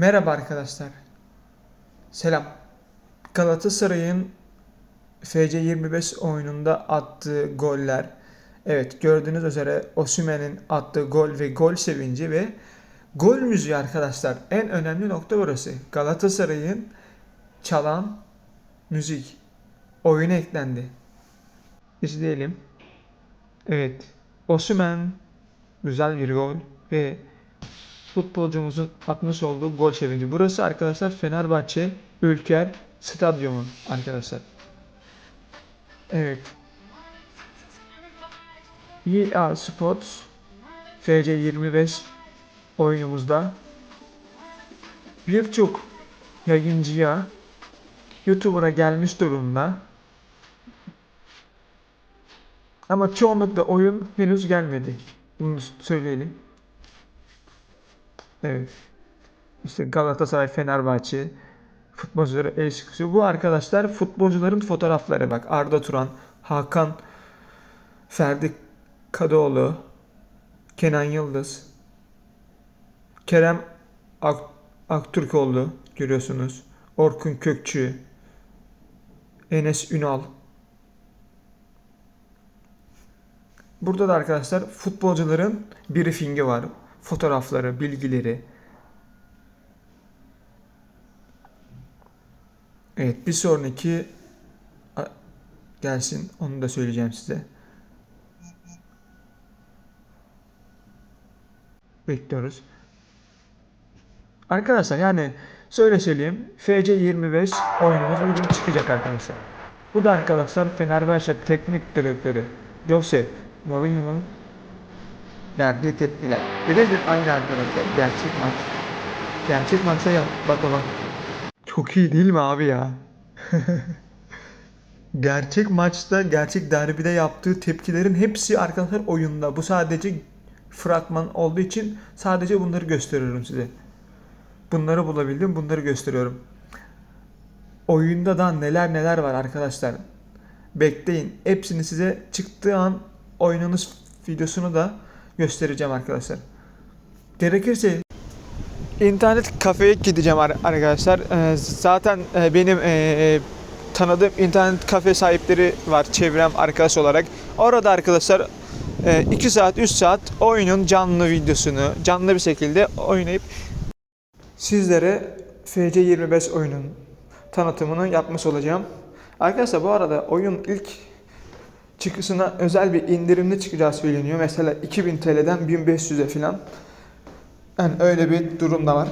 Merhaba arkadaşlar. Selam. Galatasaray'ın FC25 oyununda attığı goller. Evet gördüğünüz üzere Osimhen'in attığı gol ve gol sevinci ve gol müziği arkadaşlar. En önemli nokta burası. Galatasaray'ın çalan müzik oyuna eklendi. İzleyelim. Evet. Osimhen güzel bir gol ve futbolcumuzun atmış olduğu gol sevinci. Burası arkadaşlar Fenerbahçe Ülker Stadyumu arkadaşlar. Evet. EA Sports FC25 oyunumuzda birçok yayıncıya YouTuber'a gelmiş durumda. Ama çoğunlukla oyun henüz gelmedi. Bunu söyleyelim. Evet. İşte Galatasaray, Fenerbahçe futbolcuları el sıkışıyor. Bu arkadaşlar futbolcuların fotoğrafları bak. Arda Turan, Hakan, Ferdi Kadıoğlu, Kenan Yıldız, Kerem Ak Aktürkoğlu görüyorsunuz. Orkun Kökçü, Enes Ünal. Burada da arkadaşlar futbolcuların briefingi var. Fotoğrafları, bilgileri. Evet bir sonraki gelsin. Onu da söyleyeceğim size. Bekliyoruz. Arkadaşlar yani şöyle söyleyeyim. FC25 oyunumuz bugün çıkacak arkadaşlar. Bu da arkadaşlar Fenerbahçe Teknik Direktörü Jose Mourinho'nun verdiği tepkiler. Bir de aynı arkadaşlar. Gerçek maç. Gerçek maçta yap. Bak bak. Çok iyi değil mi abi ya? gerçek maçta, gerçek derbide yaptığı tepkilerin hepsi arkadaşlar oyunda. Bu sadece fragman olduğu için sadece bunları gösteriyorum size. Bunları bulabildim, bunları gösteriyorum. Oyunda da neler neler var arkadaşlar. Bekleyin. Hepsini size çıktığı an oynanış videosunu da göstereceğim arkadaşlar. Gerekirse internet kafeye gideceğim ar- arkadaşlar. Ee, zaten e, benim e, tanıdığım internet kafe sahipleri var çevrem arkadaş olarak. Orada arkadaşlar 2 saat 3 saat oyunun canlı videosunu canlı bir şekilde oynayıp sizlere FC25 oyunun tanıtımını yapmış olacağım. Arkadaşlar bu arada oyun ilk çıkışına özel bir indirimli çıkacağı söyleniyor. Mesela 2000 TL'den 1500'e falan. Yani öyle bir durum da var.